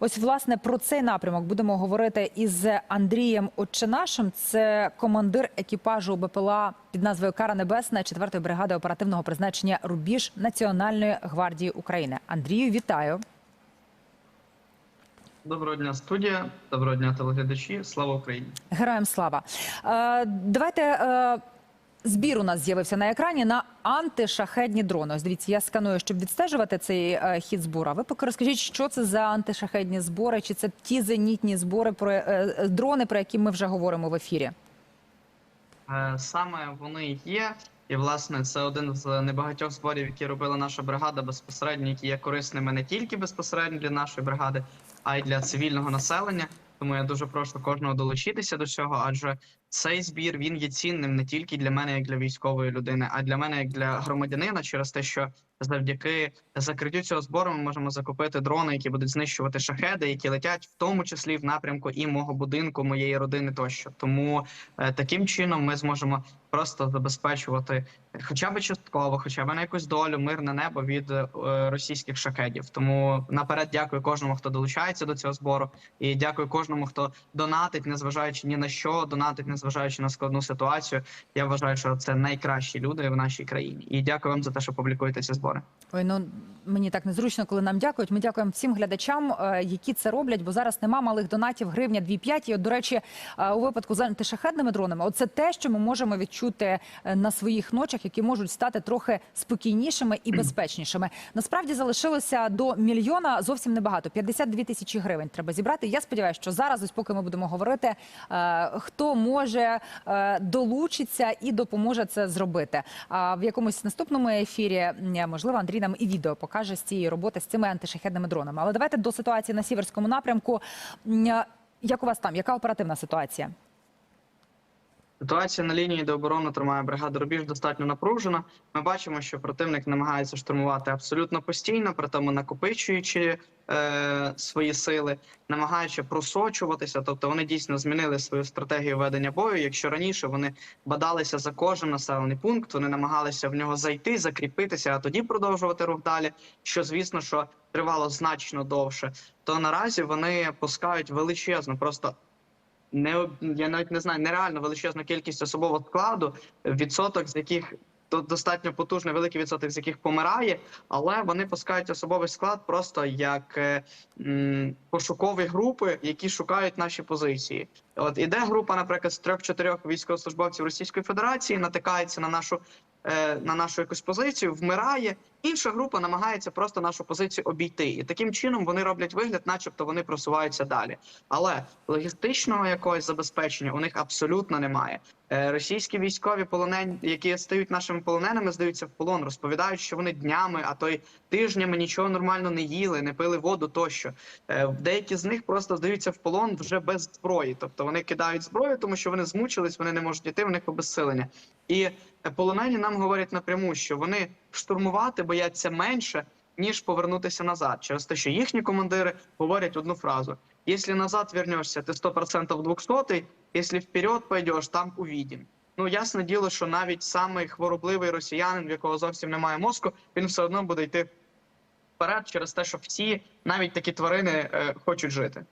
Ось власне про цей напрямок будемо говорити із Андрієм Отчинашем. Це командир екіпажу БПЛА під назвою Кара Небесна 4-ї бригади оперативного призначення Рубіж Національної гвардії України. Андрію, вітаю. Доброго дня, студія. Доброго дня, телеглядачі. Слава Україні! Героям слава. Е, давайте. Збір у нас з'явився на екрані на антишахедні дрони. Ось дивіться, я сканую, щоб відстежувати цей е, хід збору. А ви поки розкажіть, що це за антишахедні збори? Чи це ті зенітні збори про е, е, дрони, про які ми вже говоримо в ефірі? Саме вони є, і власне це один з небагатьох зборів, які робила наша бригада безпосередньо, які є корисними не тільки безпосередньо для нашої бригади, а й для цивільного населення. Тому я дуже прошу кожного долучитися до цього, адже цей збір він є цінним не тільки для мене, як для військової людини, а для мене як для громадянина, через те, що завдяки закриттю цього збору ми можемо закупити дрони, які будуть знищувати шахеди, які летять в тому числі в напрямку і мого будинку, моєї родини тощо. Тому е, таким чином ми зможемо просто забезпечувати хоча б частково, хоча б на якусь долю мирне небо від е, російських шахедів. Тому наперед дякую кожному, хто долучається до цього збору, і дякую кожному, хто донатить, незважаючи ні на що, донатить, незважаючи на складну ситуацію. Я вважаю, що це найкращі люди в нашій країні. І дякую вам за те, що публікуєте ці збори. Ой, ну мені так незручно, коли нам дякують. Ми дякуємо всім глядачам, е, які це роблять, бо зараз нема малих донатів, гривня 2,5. І от, до речі, е, у випадку з антишахедними дронами, оце те, що ми можемо відчути е, на своїх ночах, які можуть стати трохи спокійнішими і безпечнішими. Насправді залишилося до мільйона зовсім небагато. 52 тисячі гривень треба зібрати. Я сподіваюся, що зараз, ось поки ми будемо говорити, е, хто може долучитися і допоможе це зробити. А в якомусь наступному ефірі можливо Андрій нам і відео покаже з цієї роботи з цими антишахедними дронами. Але давайте до ситуації на сіверському напрямку. Як у вас там? Яка оперативна ситуація? Ситуація на лінії, де оборону тримає бригада Рубіж, достатньо напружена. Ми бачимо, що противник намагається штурмувати абсолютно постійно, при тому накопичуючи е, свої сили, намагаючи просочуватися. Тобто вони дійсно змінили свою стратегію ведення бою. Якщо раніше вони бадалися за кожен населений пункт, вони намагалися в нього зайти, закріпитися, а тоді продовжувати рух далі. Що звісно, що тривало значно довше. То наразі вони пускають величезну, просто не я навіть не знаю, нереально величезну кількість особового складу, відсоток з яких то достатньо потужний великий відсоток з яких помирає, але вони пускають особовий склад просто як е, м, пошукові групи, які шукають наші позиції. От іде група, наприклад, з трьох-чотирьох військовослужбовців Російської Федерації, натикається на нашу на нашу якусь позицію, вмирає. Інша група намагається просто нашу позицію обійти, і таким чином вони роблять вигляд, начебто вони просуваються далі. Але логістичного якогось забезпечення у них абсолютно немає. Е, Російські військові полонені, які стають нашими полоненими, здаються в полон, розповідають, що вони днями, а то й тижнями нічого нормально не їли, не пили воду тощо. Е, Деякі з них просто здаються в полон вже без зброї, тобто вони кидають зброю, тому що вони змучились, вони не можуть йти, в них обезсилення. І е, полонені нам говорять напряму, що вони штурмувати бояться менше. Ніж повернутися назад, через те, що їхні командири говорять одну фразу: якщо назад вернешся, ти 100% 200, якщо вперед пойдеш, там увидим. Ну ясне діло, що навіть самий хворобливий росіянин, в якого зовсім немає мозку, він все одно буде йти вперед через те, що всі, навіть такі тварини, е, хочуть жити.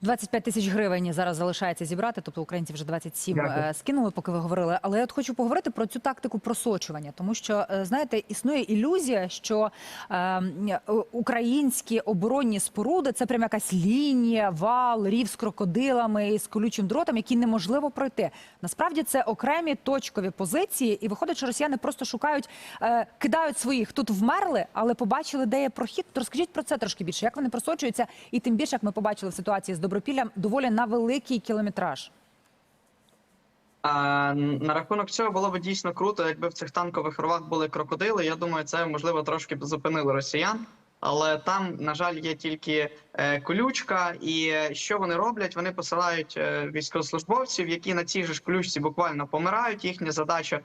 25 тисяч гривень зараз залишається зібрати, тобто українці вже 27 Дякую. е, скинули, поки ви говорили. Але я от хочу поговорити про цю тактику просочування, тому що е, знаєте, існує ілюзія, що е, е, українські оборонні споруди це прям якась лінія, вал, рів з крокодилами і з колючим дротом, які неможливо пройти. Насправді це окремі точкові позиції, і виходить, що росіяни просто шукають, е, кидають своїх тут вмерли, але побачили, де є прохід. То розкажіть про це трошки більше. Як вони просочуються, і тим більше, як ми побачили в ситуації з Добропіллям, доволі на великий кілометраж. А, на рахунок цього було б дійсно круто, якби в цих танкових ровах були крокодили. Я думаю, це можливо трошки б зупинило росіян. Але там, на жаль, є тільки е, колючка, і е, що вони роблять? Вони посилають е, військовослужбовців, які на цій же ж колючці буквально помирають. Їхня задача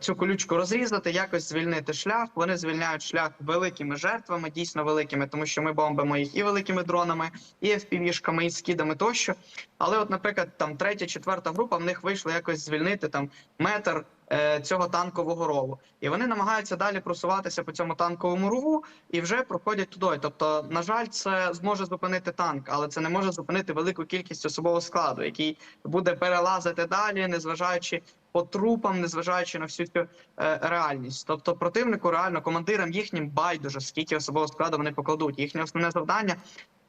цю колючку розрізати, якось звільнити шлях. Вони звільняють шлях великими жертвами, дійсно великими, тому що ми бомбимо їх і великими дронами, і FPV-шками, і скидами тощо. Але, от, наприклад, там третя, четверта група в них вийшло якось звільнити там метр цього танкового рову. І вони намагаються далі просуватися по цьому танковому рову і вже проходять туди. Тобто, на жаль, це зможе зупинити танк, але це не може зупинити велику кількість особового складу, який буде перелазити далі, незважаючи по трупам, незважаючи на всю цю е, реальність. Тобто, противнику реально командирам їхнім байдуже, скільки особового складу вони покладуть. Їхнє основне завдання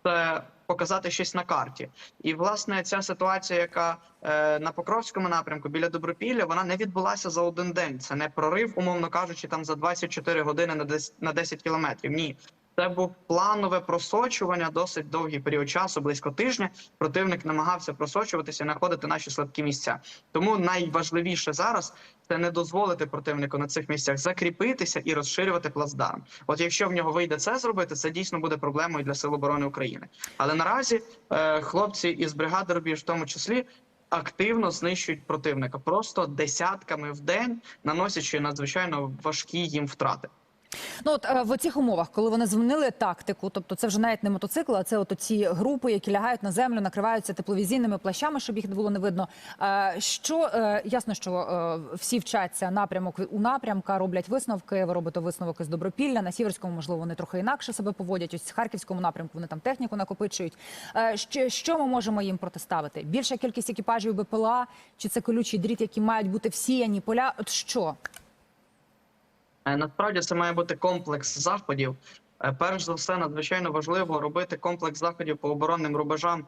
це показати щось на карті. І власне ця ситуація, яка е, на Покровському напрямку біля Добропілля, вона не відбулася за один день. Це не прорив, умовно кажучи, там за 24 години на 10, на 10 кілометрів. Ні. Це був планове просочування досить довгий період часу, близько тижня. Противник намагався просочуватися, і знаходити наші слабкі місця. Тому найважливіше зараз це не дозволити противнику на цих місцях закріпитися і розширювати плацдарм. От якщо в нього вийде це зробити, це дійсно буде проблемою для сил оборони України. Але наразі е, хлопці із бригади Рубіж, в тому числі. Активно знищують противника просто десятками в день, наносячи надзвичайно важкі їм втрати. Ну от е, в цих умовах, коли вони змінили тактику, тобто це вже навіть не мотоцикли, а це от ці групи, які лягають на землю, накриваються тепловізійними плащами, щоб їх було не видно. Е, Що е, ясно, що всі вчаться напрямок у напрямка, роблять висновки. Ви робите висновок із Добропілля. На сіверському, можливо, вони трохи інакше себе поводять. Ось в харківському напрямку вони там техніку накопичують. Що ми можемо їм протиставити? Більша кількість екіпажів БПЛА, чи це колючий дріт, які мають бути всіяні поля? От що? Е, Насправді це має бути комплекс заходів. Е, Перш за все, надзвичайно важливо робити комплекс заходів по оборонним рубежам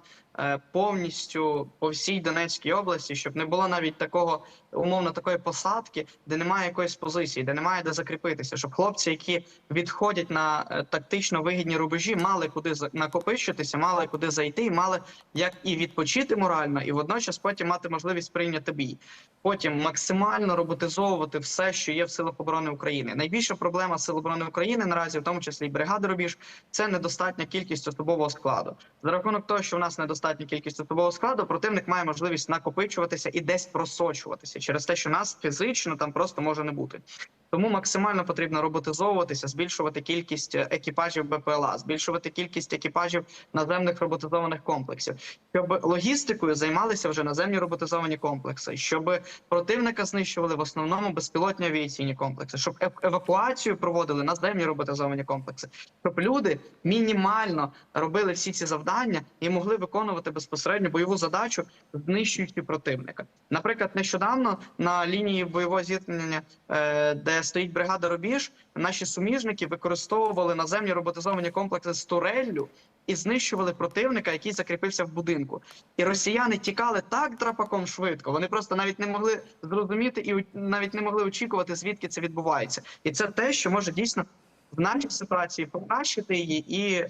повністю по всій Донецькій області, щоб не було навіть такого умовно такої посадки, де немає якоїсь позиції, де немає де закріпитися, щоб хлопці, які відходять на е, тактично вигідні рубежі, мали куди накопичитися, мали куди зайти, мали як і відпочити морально, і водночас потім мати можливість прийняти бій. Потім максимально роботизовувати все, що є в силах оборони України. Найбільша проблема сил оборони України наразі, в тому числі і бригади Рубіж, це недостатня кількість особового складу. За рахунок того, що в нас недостатня кількість особового складу, противник має можливість накопичуватися і десь просочуватися через те, що нас фізично там просто може не бути. Тому максимально потрібно роботизовуватися, збільшувати кількість е, екіпажів БПЛА, збільшувати кількість екіпажів наземних роботизованих комплексів, щоб логістикою займалися вже наземні роботизовані комплекси, щоб противника знищували в основному безпілотні авіаційні комплекси, щоб евакуацію проводили наземні роботизовані комплекси, щоб люди мінімально робили всі ці завдання і могли виконувати безпосередньо бойову задачу, знищуючи противника. Наприклад, нещодавно на лінії бойового зіткнення, е, стоїть бригада Рубіж, наші суміжники використовували наземні роботизовані комплекси з туреллю і знищували противника, який закріпився в будинку. І росіяни тікали так драпаком швидко. Вони просто навіть не могли зрозуміти і навіть не могли очікувати, звідки це відбувається. І це те, що може дійсно в нашій ситуації покращити її і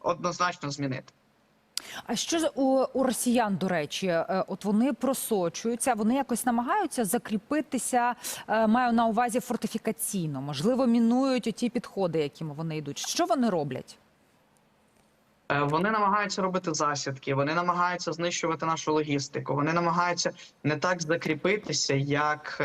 однозначно змінити. А що у, у росіян, до речі, Е, от вони просочуються, вони якось намагаються закріпитися, е, маю на увазі фортифікаційно, можливо, мінують ті підходи, якими вони йдуть. Що вони роблять? Е, Вони намагаються робити засідки, вони намагаються знищувати нашу логістику. Вони намагаються не так закріпитися, як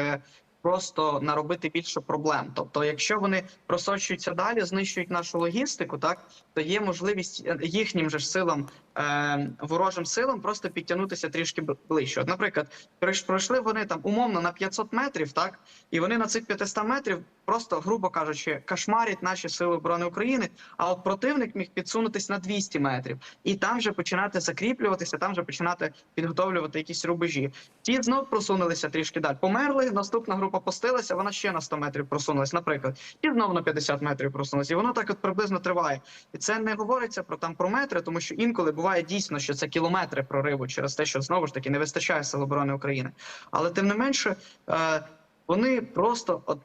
просто наробити більше проблем. Тобто, якщо вони просочуються далі, знищують нашу логістику, так то є можливість їхнім же силам, е, ворожим силам, просто підтягнутися трішки ближче. От, наприклад, пройшли вони там умовно на 500 метрів, так і вони на цих 500 метрів просто, грубо кажучи, кошмарять наші сили оборони України. А от противник міг підсунутись на 200 метрів і там вже починати закріплюватися, там вже починати підготовлювати якісь рубежі. Ті знов просунулися трішки далі. Померли. Наступна група постилася, вона ще на 100 метрів просунулась, наприклад, і знову на 50 метрів просунулася. І воно так от приблизно триває. І це не говориться про там про метри, тому що інколи буває дійсно, що це кілометри прориву через те, що знову ж таки не вистачає сил оборони України. Але тим не менше, е, вони просто от.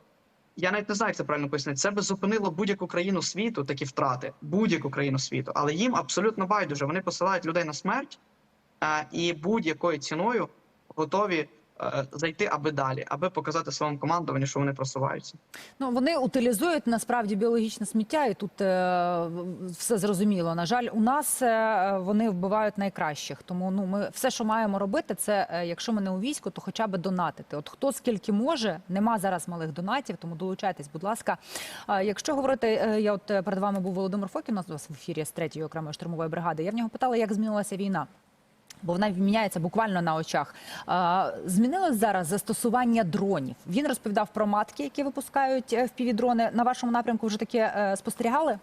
Я навіть не знаю, як це правильно пояснити. Це би зупинило будь-яку країну світу, такі втрати, будь-яку країну світу. Але їм абсолютно байдуже. Вони посилають людей на смерть е, і будь-якою ціною готові зайти аби далі, аби показати своєму командуванню, що вони просуваються. Ну вони утилізують насправді біологічне сміття, і тут е, все зрозуміло. На жаль, у нас е, вони вбивають найкращих. Тому ну ми все, що маємо робити, це е, якщо ми не у війську, то хоча б донатити. От хто скільки може, нема зараз малих донатів, тому долучайтесь, будь ласка. А якщо говорити, е, я от е, перед вами був Володимир Фокін, у нас в ефірі з третьої окремої штурмової бригади. Я в нього питала, як змінилася війна. Бо вона міняється буквально на очах. Змінилось зараз застосування дронів. Він розповідав про матки, які випускають е, впівдрони. На вашому напрямку вже таке е, спостерігали?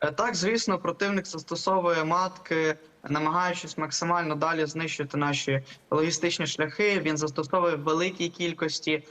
Е, Так, звісно, противник застосовує матки, намагаючись максимально далі знищити наші логістичні шляхи. Він застосовує великій кількості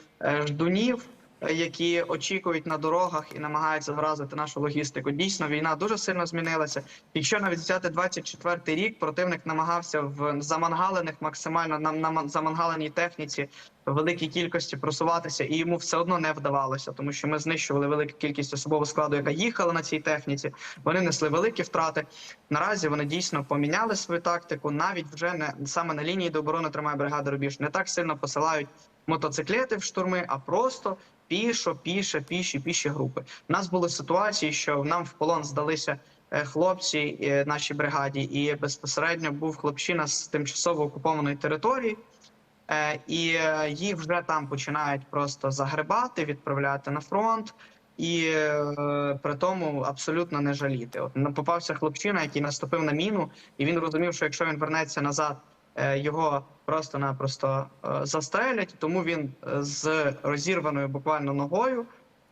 ждунів, які очікують на дорогах і намагаються вразити нашу логістику. Дійсно, війна дуже сильно змінилася. Якщо навіть взяти 24-й рік, противник намагався в замангалених максимально на, на замангаленій техніці великій кількості просуватися, і йому все одно не вдавалося, тому що ми знищували велику кількість особового складу, яка їхала на цій техніці. Вони несли великі втрати. Наразі вони дійсно поміняли свою тактику. Навіть вже не саме на лінії до оборони тримає бригада Рубіж. Не так сильно посилають мотоциклети в штурми, а просто пішо, піше, піші, піші групи. У нас були ситуації, що нам в полон здалися. е, Хлопці е, нашій бригаді, і безпосередньо був хлопчина з тимчасово окупованої території, Е, і їх вже там починають просто загребати, відправляти на фронт, і при тому абсолютно не жаліти. От попався хлопчина, який наступив на міну, і він розумів, що якщо він вернеться назад, його просто-напросто е, застрелять. Тому він е, з розірваною буквально ногою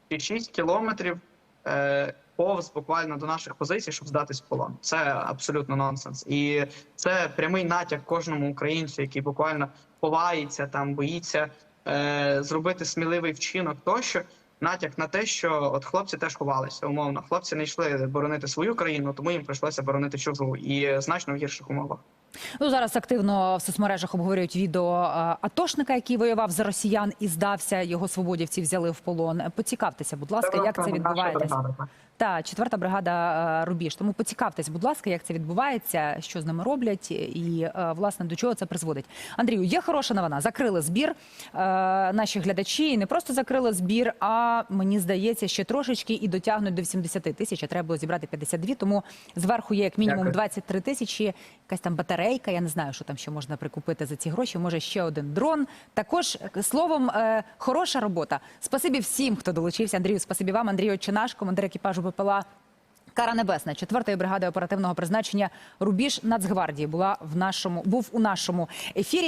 і 6 кілометрів е, повз буквально до наших позицій, щоб здатись в полон. Це абсолютно нонсенс, і це прямий натяк кожному українцю, який буквально ховається там, боїться е, зробити сміливий вчинок. Тощо натяк на те, що от хлопці теж ховалися умовно. Хлопці не йшли боронити свою країну, тому їм прийшлося боронити чужу і значно в гірших умовах. Ну зараз активно в соцмережах обговорюють відео е, атошника, який воював за росіян і здався. Його свободівці взяли в полон. Поцікавтеся, будь ласка, як це відбувається? Та четверта бригада е, Рубіж. Тому поцікавтесь, будь ласка, як це відбувається, що з ними роблять, і е, власне до чого це призводить. Андрію, є хороша новина. Закрили збір. Е, Наші глядачі і не просто закрили збір, а мені здається, ще трошечки і дотягнуть до 80 тисяч. а Треба було зібрати 52, Тому зверху є як мінімум Дякую. 23 тисячі. Якась там батарейка. Я не знаю, що там ще можна прикупити за ці гроші. Може ще один дрон. Також словом, хороша робота. Спасибі всім, хто долучився. Андрію, спасибі вам, Андрію Чинаш, командир екіпажу БПЛА Кара Небесна, 4-ї бригади оперативного призначення Рубіж Нацгвардії була в нашому був у нашому ефірі.